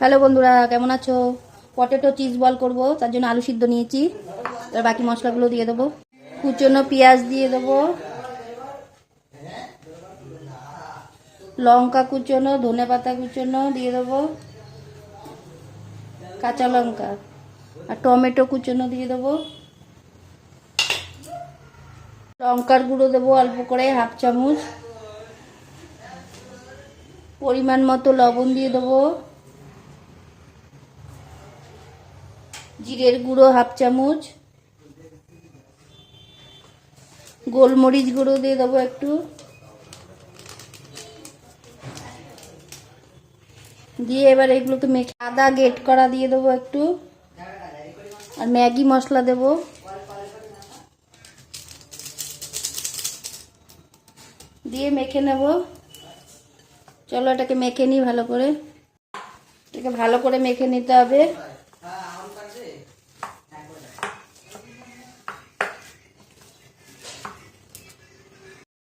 Hello বন্ধুরা, কেমন আছো? পটেটো চিজ বল করব, তার জন্য আলু সিদ্ধ নিয়েছি। এবার বাকি মশলাগুলো দিয়ে দেবো। কুচনো পেঁয়াজ দিয়ে দেবো। লঙ্কা কুচনো, ধনে পাতা কুচনো দিয়ে দেবো। কাঁচা লঙ্কা আর টমেটো কুচনো দিয়ে দেবো। লঙ্কার গুঁড়ো দেবো অল্প করে, হাফ চামচ। পরিমাণ মতো লবণ দিয়ে দেবো। জিরের গুঁড়ো হাফ চামচ। গোলমরিচ গুঁড়ো দিয়ে দেবো একটু। দিয়ে এবার এগুলোকে মেখে আদা গেট করা দিয়ে দেবো একটু। আর ম্যাগি মশলা দেবো। দিয়ে মেখে নেব। চলো এটাকে মেখে নিই ভালো করে। এটাকে ভালো করে মেখে নিতে হবে।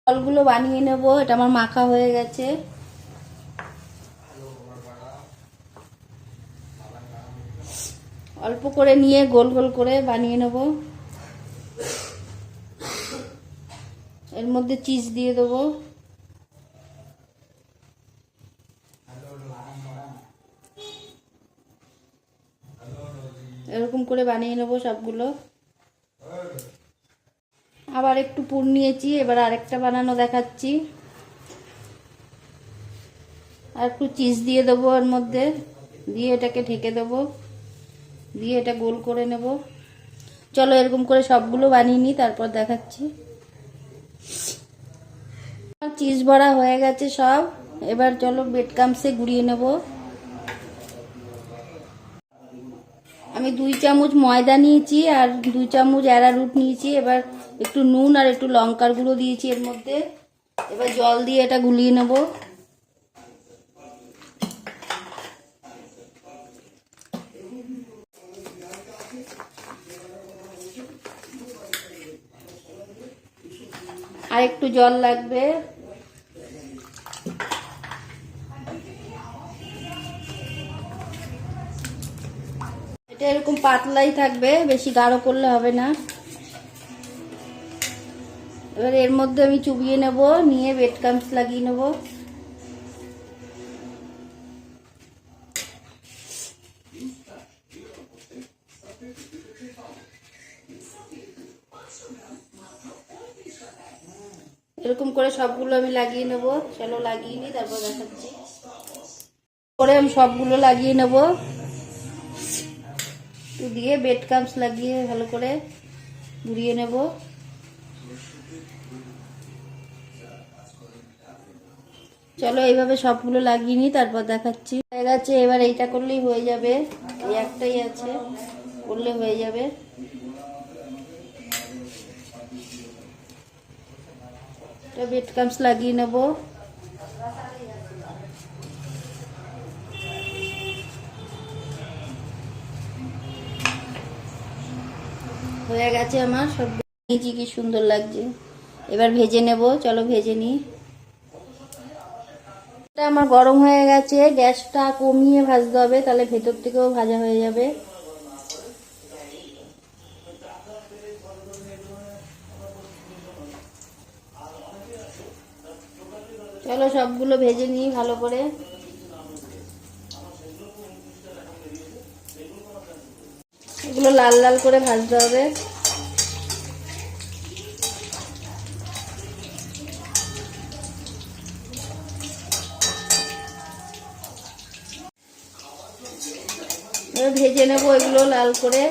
জলগুলো বানিয়ে নেব, এটা আমার মাখা হয়ে গেছে। অল্প করে নিয়ে গোল গোল করে বানিয়ে নেব। এর মধ্যে চিজ দিয়ে দেবো। এরকম করে বানিয়ে নেব সবগুলো। আবার একটু পুর নিয়েছি, এবার আরেকটা বানানো দেখাচ্ছি। আর একটু চিজ দিয়ে দেবো এর মধ্যে, দিয়ে এটাকে ঢেকে দেবো, দিয়ে এটা গোল করে নেব। চলো এরকম করে সবগুলো বানিয়ে নিই, তারপর দেখাচ্ছি। চিজ ভরা হয়ে গেছে সব, এবার চলো বেড কামসে গুড়িয়ে নেব। আমি দুই চামচ ময়দা নিয়েছি আর দুই চামচ অ্যারারুট নিয়েছি। এবার একটু নুন আর একটু লঙ্কার গুঁড়ো দিয়েছি এর মধ্যে। এবার জল দিয়ে এটা গুলিয়ে নেব। আর একটু জল লাগবে। এটা এরকম পাতলাই থাকবে, বেশি গাঢ় করলে হবে না। এবার এর মধ্যে আমি চুবিয়ে নেব, নিয়ে বেড কামস লাগিয়ে নেব। এরকম করে সবগুলো আমি লাগিয়ে নেব। চলো লাগিয়ে নিই, তারপর দেখাচ্ছি। করে আমি সবগুলো লাগিয়ে নেব। দিয়ে বেড কামস লাগিয়ে ভালো করে ঘুরিয়ে নেব। চলো এইভাবে সবগুলো লাগিয়ে নিই, তারপর দেখাচ্ছি। হয়ে গেছে, এবার এইটা করলেই হয়ে যাবে। এই একটাই আছে, করলে হয়ে যাবে। বেড কামস লাগিয়ে নেব। হয়ে গেছে আমার, সব নিয়েছি কি সুন্দর লাগছে। এবার ভেজে নেব, চলো ভেজে নিই। এটা আমার গরম হয়ে গেছে, গ্যাসটা কমিয়ে ভাজতে হবে, তাহলে ভেতর থেকেও ভাজা হয়ে যাবে। চলো সবগুলো ভেজে নিই ভালো করে। এগুলো লাল লাল করে ভাজতে হবে। ভেজে নেব এগুলো লাল করে।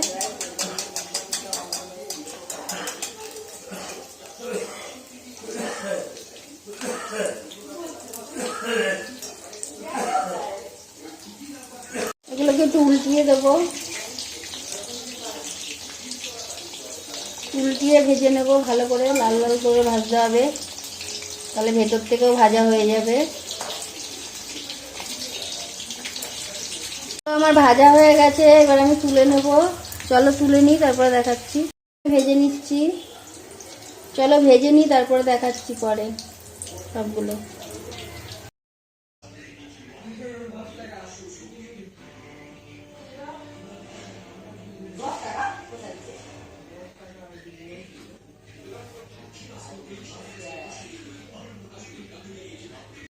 এগুলোকে একটু উল্টিয়ে দেবো। উল্টিয়ে ভেজে নেব, ভালো করে, লাল লাল করে ভাজতে হবে। তাহলে ভেতর থেকেও ভাজা হয়ে যাবে। আমার ভাজা হয়ে গেছে, এবার আমি তুলে নেব। চলো তুলে নিই, তারপরে দেখাচ্ছি। ভেজে নিচ্ছি। চলো ভেজে নিই, তারপরে দেখাচ্ছি পরে সবগুলো।